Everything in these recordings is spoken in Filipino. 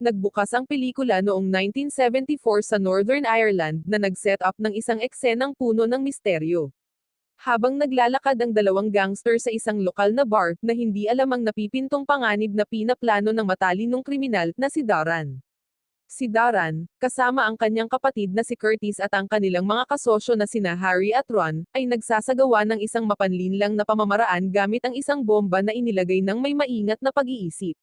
Nagbukas ang pelikula noong 1974 sa Northern Ireland na nag-set up ng isang eksenang puno ng misteryo. Habang naglalakad ang dalawang gangster sa isang lokal na bar, na hindi alam ang napipintong panganib na pinaplano ng matalinong kriminal na si Daran. Si Daran, kasama ang kanyang kapatid na si Curtis at ang kanilang mga kasosyo na sina Harry at Ron, ay nagsasagawa ng isang mapanlinlang na pamamaraan gamit ang isang bomba na inilagay ng may maingat na pag-iisip.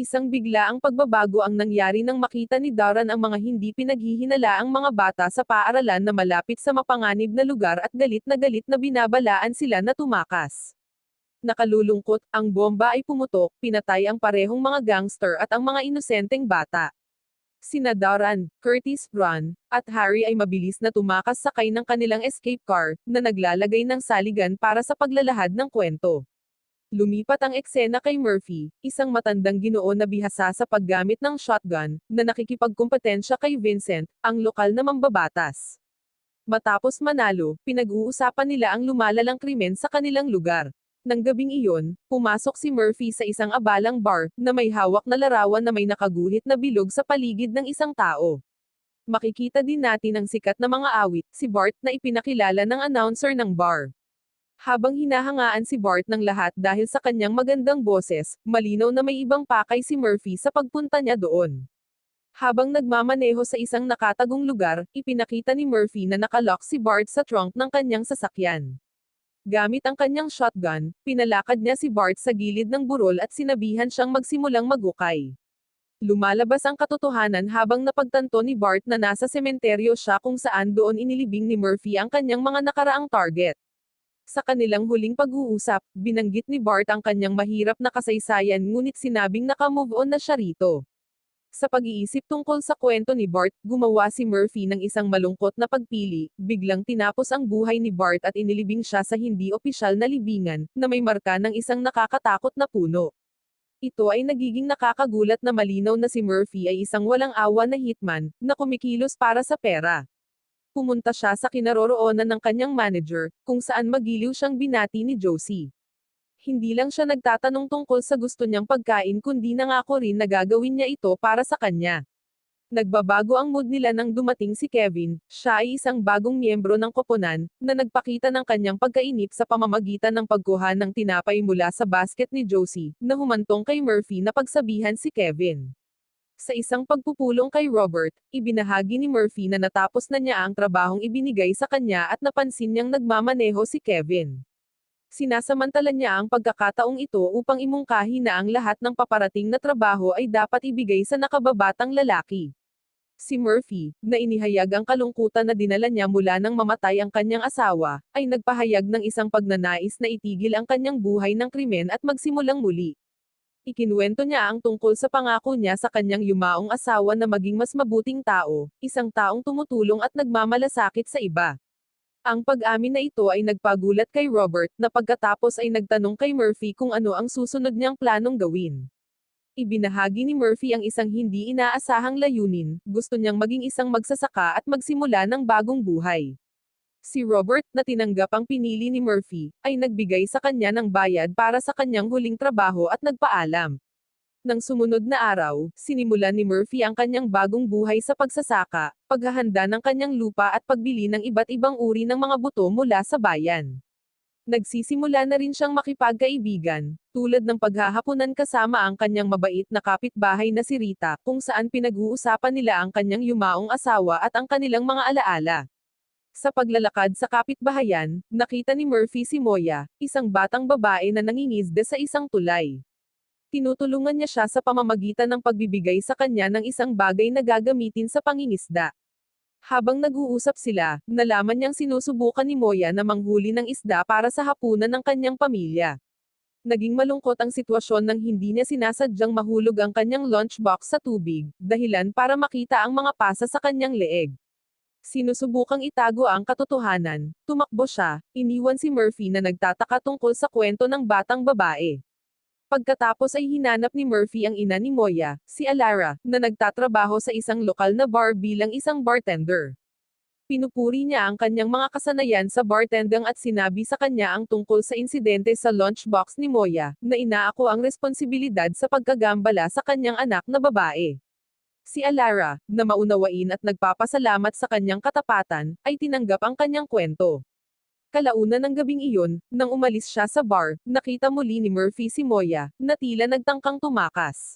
Isang bigla ang pagbabago ang nangyari nang makita ni Daran ang mga hindi pinaghihinalaang mga bata sa paaralan na malapit sa mapanganib na lugar at galit na galit na binabalaan sila na tumakas. Nakalulungkot, ang bomba ay pumutok, pinatay ang parehong mga gangster at ang mga inosenteng bata. Sina Daran, Curtis, Ron, at Harry ay mabilis na tumakas sakay ng kanilang escape car, na naglalagay ng saligan para sa paglalahad ng kwento. Lumipat ang eksena kay Murphy, isang matandang ginoo na bihasa sa paggamit ng shotgun, na nakikipagkumpetensya kay Vincent, ang lokal na mambabatas. Matapos manalo, pinag-uusapan nila ang lumalalang krimen sa kanilang lugar. Nang gabing iyon, pumasok si Murphy sa isang abalang bar, na may hawak na larawan na may nakaguhit na bilog sa paligid ng isang tao. Makikita din natin ang sikat na mga awit, si Bart na ipinakilala ng announcer ng bar. Habang hinahangaan si Bart ng lahat dahil sa kanyang magandang boses, malinaw na may ibang pakay si Murphy sa pagpunta niya doon. Habang nagmamaneho sa isang nakatagong lugar, ipinakita ni Murphy na nakalock si Bart sa trunk ng kanyang sasakyan. Gamit ang kanyang shotgun, pinalakad niya si Bart sa gilid ng burol at sinabihan siyang magsimulang magukay. Lumalabas ang katotohanan habang napagtanto ni Bart na nasa sementeryo siya kung saan doon inilibing ni Murphy ang kanyang mga nakaraang target. Sa kanilang huling pag-uusap, binanggit ni Bart ang kanyang mahirap na kasaysayan ngunit sinabing naka-move on na siya rito. Sa pag-iisip tungkol sa kwento ni Bart, gumawa si Murphy ng isang malungkot na pagpili, biglang tinapos ang buhay ni Bart at inilibing siya sa hindi opisyal na libingan, na may marka ng isang nakakatakot na puno. Ito ay nagiging nakakagulat na malinaw na si Murphy ay isang walang awa na hitman, na kumikilos para sa pera pumunta siya sa kinaroroonan ng kanyang manager, kung saan magiliw siyang binati ni Josie. Hindi lang siya nagtatanong tungkol sa gusto niyang pagkain kundi nangako rin na gagawin niya ito para sa kanya. Nagbabago ang mood nila nang dumating si Kevin, siya ay isang bagong miyembro ng koponan, na nagpakita ng kanyang pagkainip sa pamamagitan ng pagkuha ng tinapay mula sa basket ni Josie, na humantong kay Murphy na pagsabihan si Kevin. Sa isang pagpupulong kay Robert, ibinahagi ni Murphy na natapos na niya ang trabahong ibinigay sa kanya at napansin niyang nagmamaneho si Kevin. Sinasamantala niya ang pagkakataong ito upang imungkahi na ang lahat ng paparating na trabaho ay dapat ibigay sa nakababatang lalaki. Si Murphy, na inihayag ang kalungkutan na dinala niya mula nang mamatay ang kanyang asawa, ay nagpahayag ng isang pagnanais na itigil ang kanyang buhay ng krimen at magsimulang muli. Ikinuwento niya ang tungkol sa pangako niya sa kanyang yumaong asawa na maging mas mabuting tao, isang taong tumutulong at nagmamalasakit sa iba. Ang pag-amin na ito ay nagpagulat kay Robert, na pagkatapos ay nagtanong kay Murphy kung ano ang susunod niyang planong gawin. Ibinahagi ni Murphy ang isang hindi inaasahang layunin, gusto niyang maging isang magsasaka at magsimula ng bagong buhay. Si Robert, na tinanggap ang pinili ni Murphy, ay nagbigay sa kanya ng bayad para sa kanyang huling trabaho at nagpaalam. Nang sumunod na araw, sinimulan ni Murphy ang kanyang bagong buhay sa pagsasaka, paghahanda ng kanyang lupa at pagbili ng iba't ibang uri ng mga buto mula sa bayan. Nagsisimula na rin siyang makipagkaibigan, tulad ng paghahaponan kasama ang kanyang mabait na kapitbahay na si Rita, kung saan pinag-uusapan nila ang kanyang yumaong asawa at ang kanilang mga alaala. Sa paglalakad sa kapitbahayan, nakita ni Murphy si Moya, isang batang babae na nangingisda sa isang tulay. Tinutulungan niya siya sa pamamagitan ng pagbibigay sa kanya ng isang bagay na gagamitin sa pangingisda. Habang nag-uusap sila, nalaman niyang sinusubukan ni Moya na manghuli ng isda para sa hapunan ng kanyang pamilya. Naging malungkot ang sitwasyon nang hindi niya sinasadyang mahulog ang kanyang lunchbox sa tubig, dahilan para makita ang mga pasa sa kanyang leeg. Sinusubukang itago ang katotohanan, tumakbo siya, iniwan si Murphy na nagtataka tungkol sa kwento ng batang babae. Pagkatapos ay hinanap ni Murphy ang ina ni Moya, si Alara, na nagtatrabaho sa isang lokal na bar bilang isang bartender. Pinupuri niya ang kanyang mga kasanayan sa bartending at sinabi sa kanya ang tungkol sa insidente sa lunchbox ni Moya, na inaako ang responsibilidad sa pagkagambala sa kanyang anak na babae. Si Alara, na maunawain at nagpapasalamat sa kanyang katapatan, ay tinanggap ang kanyang kwento. Kalauna ng gabing iyon, nang umalis siya sa bar, nakita muli ni Murphy si Moya, na tila nagtangkang tumakas.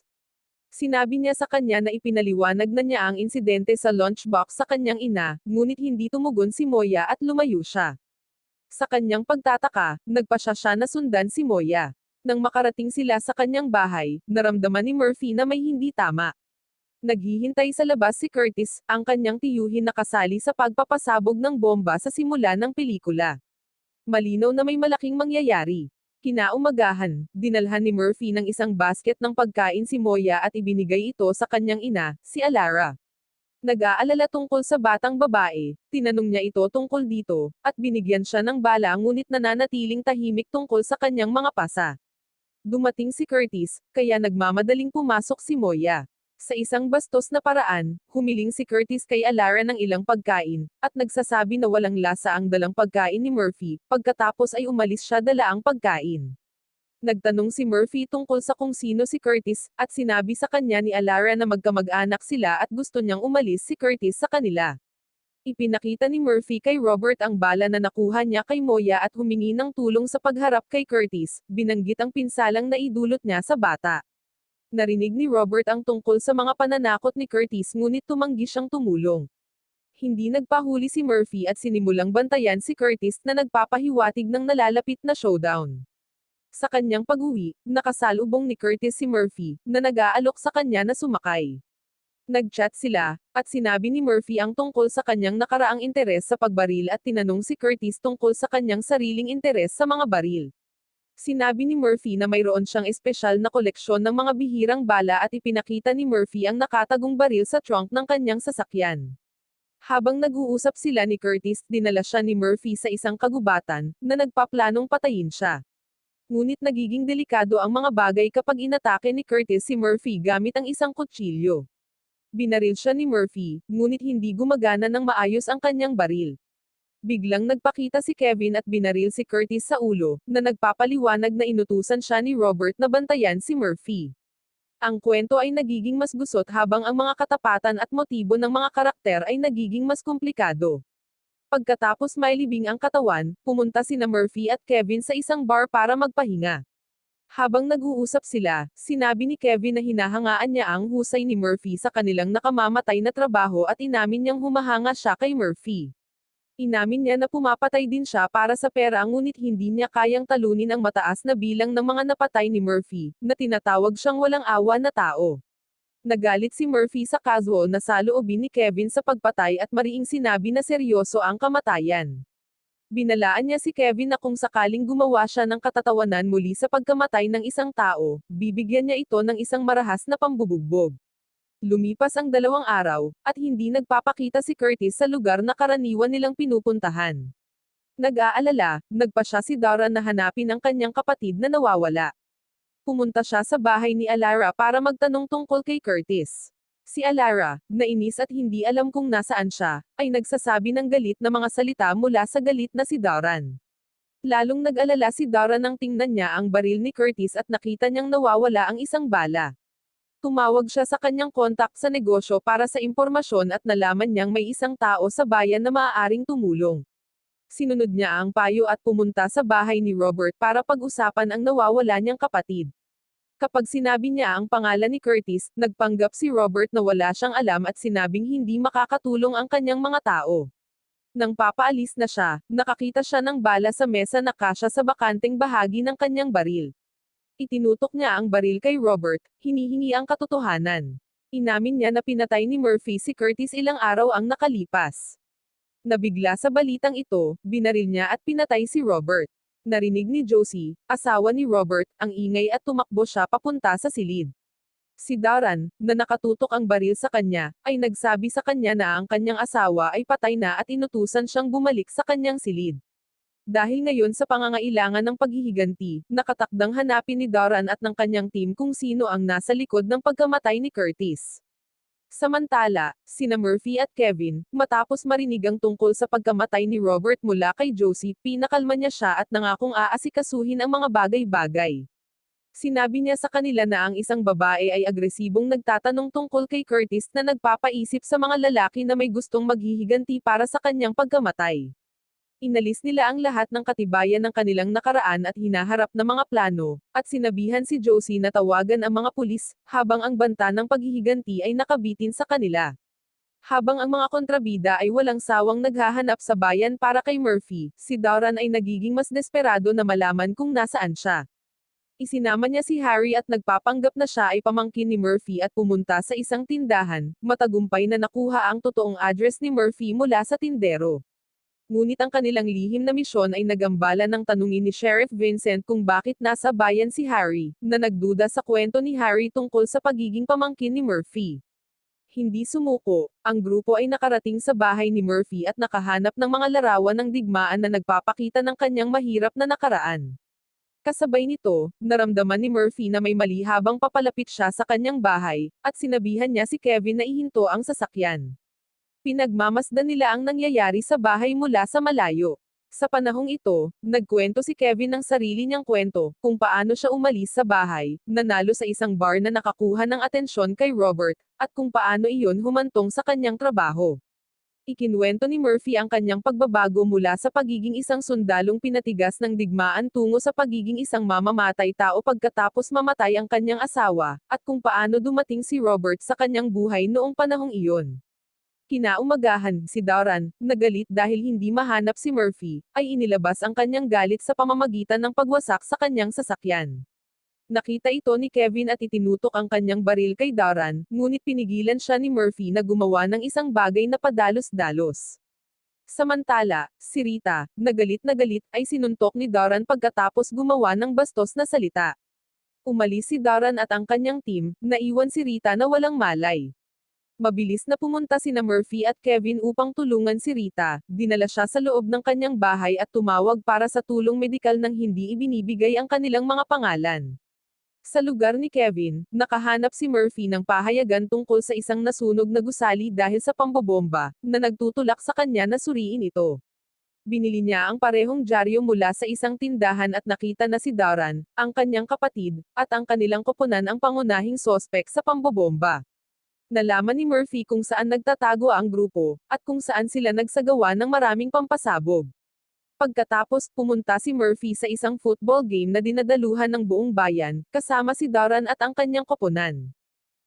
Sinabi niya sa kanya na ipinaliwanag na niya ang insidente sa lunchbox sa kanyang ina, ngunit hindi tumugon si Moya at lumayo siya. Sa kanyang pagtataka, nagpasya siya na sundan si Moya. Nang makarating sila sa kanyang bahay, naramdaman ni Murphy na may hindi tama. Naghihintay sa labas si Curtis, ang kanyang tiyuhin na kasali sa pagpapasabog ng bomba sa simula ng pelikula. Malinaw na may malaking mangyayari. Kinaumagahan, dinalhan ni Murphy ng isang basket ng pagkain si Moya at ibinigay ito sa kanyang ina, si Alara. Nag-aalala tungkol sa batang babae, tinanong niya ito tungkol dito, at binigyan siya ng bala ngunit nananatiling tahimik tungkol sa kanyang mga pasa. Dumating si Curtis, kaya nagmamadaling pumasok si Moya. Sa isang bastos na paraan, humiling si Curtis kay Alara ng ilang pagkain, at nagsasabi na walang lasa ang dalang pagkain ni Murphy, pagkatapos ay umalis siya dala ang pagkain. Nagtanong si Murphy tungkol sa kung sino si Curtis, at sinabi sa kanya ni Alara na magkamag-anak sila at gusto niyang umalis si Curtis sa kanila. Ipinakita ni Murphy kay Robert ang bala na nakuha niya kay Moya at humingi ng tulong sa pagharap kay Curtis, binanggit ang pinsalang na idulot niya sa bata. Narinig ni Robert ang tungkol sa mga pananakot ni Curtis ngunit tumanggi siyang tumulong. Hindi nagpahuli si Murphy at sinimulang bantayan si Curtis na nagpapahiwatig ng nalalapit na showdown. Sa kanyang pag-uwi, nakasalubong ni Curtis si Murphy, na nag-aalok sa kanya na sumakay. Nag-chat sila, at sinabi ni Murphy ang tungkol sa kanyang nakaraang interes sa pagbaril at tinanong si Curtis tungkol sa kanyang sariling interes sa mga baril. Sinabi ni Murphy na mayroon siyang espesyal na koleksyon ng mga bihirang bala at ipinakita ni Murphy ang nakatagong baril sa trunk ng kanyang sasakyan. Habang nag-uusap sila ni Curtis, dinala siya ni Murphy sa isang kagubatan, na nagpaplanong patayin siya. Ngunit nagiging delikado ang mga bagay kapag inatake ni Curtis si Murphy gamit ang isang kutsilyo. Binaril siya ni Murphy, ngunit hindi gumagana ng maayos ang kanyang baril. Biglang nagpakita si Kevin at binaril si Curtis sa ulo, na nagpapaliwanag na inutusan siya ni Robert na bantayan si Murphy. Ang kwento ay nagiging mas gusot habang ang mga katapatan at motibo ng mga karakter ay nagiging mas komplikado. Pagkatapos mailibing ang katawan, pumunta sina Murphy at Kevin sa isang bar para magpahinga. Habang nag-uusap sila, sinabi ni Kevin na hinahangaan niya ang husay ni Murphy sa kanilang nakamamatay na trabaho at inamin niyang humahanga siya kay Murphy. Inamin niya na pumapatay din siya para sa pera ngunit hindi niya kayang talunin ang mataas na bilang ng mga napatay ni Murphy, na tinatawag siyang walang awa na tao. Nagalit si Murphy sa casual na saloobin ni Kevin sa pagpatay at mariing sinabi na seryoso ang kamatayan. Binalaan niya si Kevin na kung sakaling gumawa siya ng katatawanan muli sa pagkamatay ng isang tao, bibigyan niya ito ng isang marahas na pambubugbog. Lumipas ang dalawang araw, at hindi nagpapakita si Curtis sa lugar na karaniwan nilang pinupuntahan. Nag-aalala, nagpa siya si Dara na hanapin ang kanyang kapatid na nawawala. Pumunta siya sa bahay ni Alara para magtanong tungkol kay Curtis. Si Alara, nainis at hindi alam kung nasaan siya, ay nagsasabi ng galit na mga salita mula sa galit na si Daran. Lalong nag-alala si Daran nang tingnan niya ang baril ni Curtis at nakita niyang nawawala ang isang bala. Tumawag siya sa kanyang kontak sa negosyo para sa impormasyon at nalaman niyang may isang tao sa bayan na maaaring tumulong. Sinunod niya ang payo at pumunta sa bahay ni Robert para pag-usapan ang nawawala niyang kapatid. Kapag sinabi niya ang pangalan ni Curtis, nagpanggap si Robert na wala siyang alam at sinabing hindi makakatulong ang kanyang mga tao. Nang papaalis na siya, nakakita siya ng bala sa mesa na kasya sa bakanteng bahagi ng kanyang baril. Itinutok niya ang baril kay Robert, hinihingi ang katotohanan. Inamin niya na pinatay ni Murphy si Curtis ilang araw ang nakalipas. Nabigla sa balitang ito, binaril niya at pinatay si Robert. Narinig ni Josie, asawa ni Robert, ang ingay at tumakbo siya papunta sa silid. Si Daran, na nakatutok ang baril sa kanya, ay nagsabi sa kanya na ang kanyang asawa ay patay na at inutusan siyang bumalik sa kanyang silid. Dahil ngayon sa pangangailangan ng paghihiganti, nakatakdang hanapin ni Doran at ng kanyang team kung sino ang nasa likod ng pagkamatay ni Curtis. Samantala, sina Murphy at Kevin, matapos marinig ang tungkol sa pagkamatay ni Robert mula kay Josie, pinakalma niya siya at nangakong aasikasuhin ang mga bagay-bagay. Sinabi niya sa kanila na ang isang babae ay agresibong nagtatanong tungkol kay Curtis na nagpapaisip sa mga lalaki na may gustong maghihiganti para sa kanyang pagkamatay. Inalis nila ang lahat ng katibayan ng kanilang nakaraan at hinaharap na mga plano, at sinabihan si Josie na tawagan ang mga pulis, habang ang banta ng paghihiganti ay nakabitin sa kanila. Habang ang mga kontrabida ay walang sawang naghahanap sa bayan para kay Murphy, si Doran ay nagiging mas desperado na malaman kung nasaan siya. Isinama niya si Harry at nagpapanggap na siya ay pamangkin ni Murphy at pumunta sa isang tindahan, matagumpay na nakuha ang totoong address ni Murphy mula sa tindero. Ngunit ang kanilang lihim na misyon ay nagambala ng tanungin ni Sheriff Vincent kung bakit nasa bayan si Harry, na nagduda sa kwento ni Harry tungkol sa pagiging pamangkin ni Murphy. Hindi sumuko, ang grupo ay nakarating sa bahay ni Murphy at nakahanap ng mga larawan ng digmaan na nagpapakita ng kanyang mahirap na nakaraan. Kasabay nito, naramdaman ni Murphy na may mali habang papalapit siya sa kanyang bahay, at sinabihan niya si Kevin na ihinto ang sasakyan. Pinagmamasdan nila ang nangyayari sa bahay mula sa malayo. Sa panahong ito, nagkwento si Kevin ng sarili niyang kwento, kung paano siya umalis sa bahay, nanalo sa isang bar na nakakuha ng atensyon kay Robert, at kung paano iyon humantong sa kanyang trabaho. Ikinwento ni Murphy ang kanyang pagbabago mula sa pagiging isang sundalong pinatigas ng digmaan tungo sa pagiging isang mamamatay tao pagkatapos mamatay ang kanyang asawa, at kung paano dumating si Robert sa kanyang buhay noong panahong iyon. Kinaumagahan, si Doran, nagalit dahil hindi mahanap si Murphy, ay inilabas ang kanyang galit sa pamamagitan ng pagwasak sa kanyang sasakyan. Nakita ito ni Kevin at itinutok ang kanyang baril kay Daran, ngunit pinigilan siya ni Murphy na gumawa ng isang bagay na padalos-dalos. Samantala, si Rita, nagalit na galit, ay sinuntok ni Daran pagkatapos gumawa ng bastos na salita. Umalis si Daran at ang kanyang team, naiwan si Rita na walang malay. Mabilis na pumunta sina Murphy at Kevin upang tulungan si Rita, dinala siya sa loob ng kanyang bahay at tumawag para sa tulong medikal nang hindi ibinibigay ang kanilang mga pangalan. Sa lugar ni Kevin, nakahanap si Murphy ng pahayagan tungkol sa isang nasunog na gusali dahil sa pambobomba, na nagtutulak sa kanya na suriin ito. Binili niya ang parehong dyaryo mula sa isang tindahan at nakita na si Daran, ang kanyang kapatid, at ang kanilang koponan ang pangunahing sospek sa pambobomba. Nalaman ni Murphy kung saan nagtatago ang grupo, at kung saan sila nagsagawa ng maraming pampasabog. Pagkatapos, pumunta si Murphy sa isang football game na dinadaluhan ng buong bayan, kasama si Daran at ang kanyang koponan.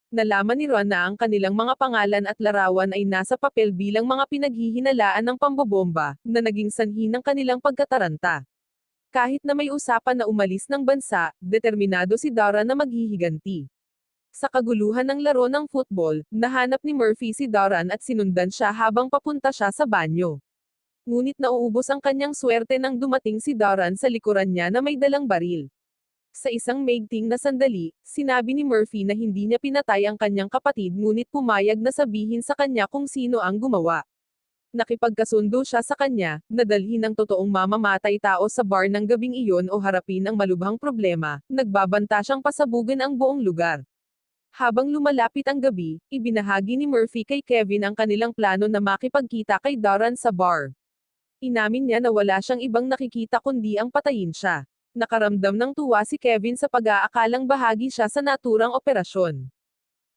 Nalaman ni Ron na ang kanilang mga pangalan at larawan ay nasa papel bilang mga pinaghihinalaan ng pambobomba, na naging sanhi ng kanilang pagkataranta. Kahit na may usapan na umalis ng bansa, determinado si Dara na maghihiganti. Sa kaguluhan ng laro ng football, nahanap ni Murphy si Daran at sinundan siya habang papunta siya sa banyo ngunit nauubos ang kanyang swerte nang dumating si Daran sa likuran niya na may dalang baril. Sa isang maigting na sandali, sinabi ni Murphy na hindi niya pinatay ang kanyang kapatid ngunit pumayag na sabihin sa kanya kung sino ang gumawa. Nakipagkasundo siya sa kanya, nadalhin ng totoong mamamatay tao sa bar ng gabing iyon o harapin ang malubhang problema, nagbabanta siyang pasabugan ang buong lugar. Habang lumalapit ang gabi, ibinahagi ni Murphy kay Kevin ang kanilang plano na makipagkita kay Daran sa bar. Inamin niya na wala siyang ibang nakikita kundi ang patayin siya. Nakaramdam ng tuwa si Kevin sa pag-aakalang bahagi siya sa naturang operasyon.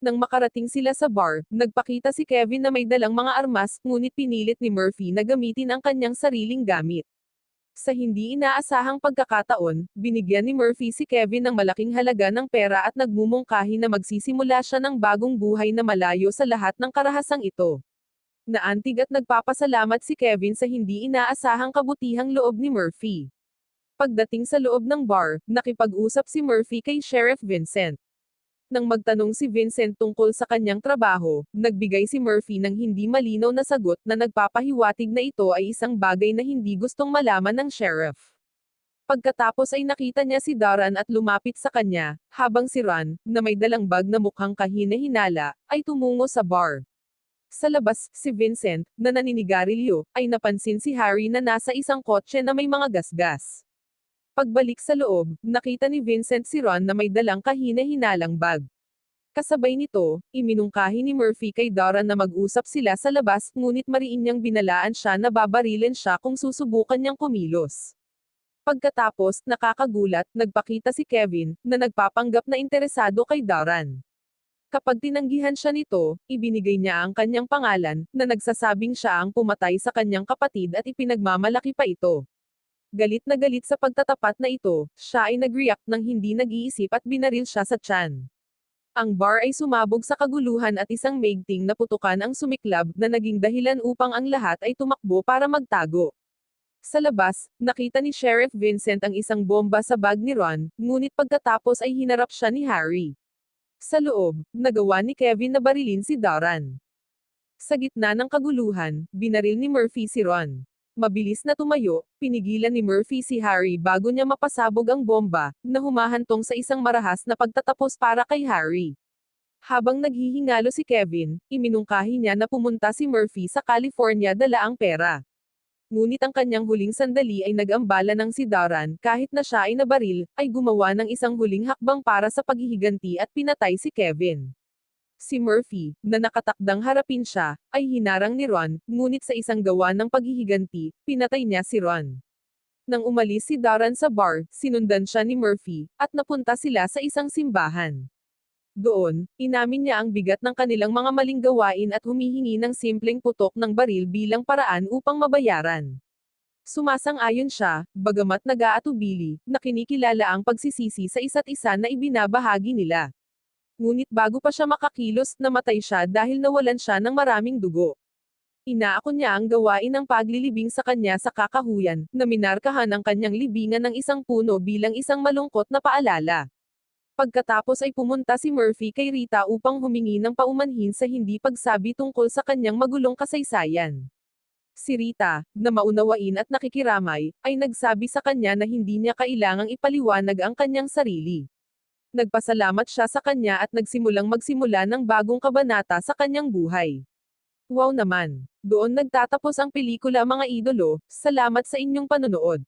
Nang makarating sila sa bar, nagpakita si Kevin na may dalang mga armas, ngunit pinilit ni Murphy na gamitin ang kanyang sariling gamit. Sa hindi inaasahang pagkakataon, binigyan ni Murphy si Kevin ng malaking halaga ng pera at nagmumungkahi na magsisimula siya ng bagong buhay na malayo sa lahat ng karahasang ito. Naantig at nagpapasalamat si Kevin sa hindi inaasahang kabutihang loob ni Murphy. Pagdating sa loob ng bar, nakipag-usap si Murphy kay Sheriff Vincent. Nang magtanong si Vincent tungkol sa kanyang trabaho, nagbigay si Murphy ng hindi malinaw na sagot na nagpapahiwatig na ito ay isang bagay na hindi gustong malaman ng sheriff. Pagkatapos ay nakita niya si Daran at lumapit sa kanya, habang si Ron, na may dalang bag na mukhang kahina-hinala, ay tumungo sa bar. Sa labas, si Vincent, na naninigarilyo, ay napansin si Harry na nasa isang kotse na may mga gasgas. Pagbalik sa loob, nakita ni Vincent si Ron na may dalang kahina-hinalang bag. Kasabay nito, iminungkahi ni Murphy kay Dora na mag-usap sila sa labas, ngunit mariin niyang binalaan siya na babarilin siya kung susubukan niyang kumilos. Pagkatapos, nakakagulat, nagpakita si Kevin, na nagpapanggap na interesado kay Daran. Kapag tinanggihan siya nito, ibinigay niya ang kanyang pangalan, na nagsasabing siya ang pumatay sa kanyang kapatid at ipinagmamalaki pa ito. Galit na galit sa pagtatapat na ito, siya ay nag-react ng hindi nag-iisip at binaril siya sa tiyan. Ang bar ay sumabog sa kaguluhan at isang maigting na putukan ang sumiklab na naging dahilan upang ang lahat ay tumakbo para magtago. Sa labas, nakita ni Sheriff Vincent ang isang bomba sa bag ni Ron, ngunit pagkatapos ay hinarap siya ni Harry. Sa loob, nagawa ni Kevin na barilin si Daran. Sa gitna ng kaguluhan, binaril ni Murphy si Ron. Mabilis na tumayo, pinigilan ni Murphy si Harry bago niya mapasabog ang bomba, na humahantong sa isang marahas na pagtatapos para kay Harry. Habang naghihingalo si Kevin, iminungkahi niya na pumunta si Murphy sa California dala ang pera. Ngunit ang kanyang huling sandali ay nag-ambala ng si Daran, kahit na siya ay nabaril, ay gumawa ng isang huling hakbang para sa paghihiganti at pinatay si Kevin. Si Murphy, na nakatakdang harapin siya, ay hinarang ni Ron, ngunit sa isang gawa ng paghihiganti, pinatay niya si Ron. Nang umalis si Daran sa bar, sinundan siya ni Murphy, at napunta sila sa isang simbahan. Doon, inamin niya ang bigat ng kanilang mga maling gawain at humihingi ng simpleng putok ng baril bilang paraan upang mabayaran. Sumasang-ayon siya, bagamat nag-aatubili, na kinikilala ang pagsisisi sa isa't isa na ibinabahagi nila. Ngunit bago pa siya makakilos, namatay siya dahil nawalan siya ng maraming dugo. Inaako niya ang gawain ng paglilibing sa kanya sa kakahuyan, na minarkahan ang kanyang libingan ng isang puno bilang isang malungkot na paalala. Pagkatapos ay pumunta si Murphy kay Rita upang humingi ng paumanhin sa hindi pagsabi tungkol sa kanyang magulong kasaysayan. Si Rita, na maunawain at nakikiramay, ay nagsabi sa kanya na hindi niya kailangang ipaliwanag ang kanyang sarili. Nagpasalamat siya sa kanya at nagsimulang magsimula ng bagong kabanata sa kanyang buhay. Wow naman! Doon nagtatapos ang pelikula mga idolo, salamat sa inyong panonood.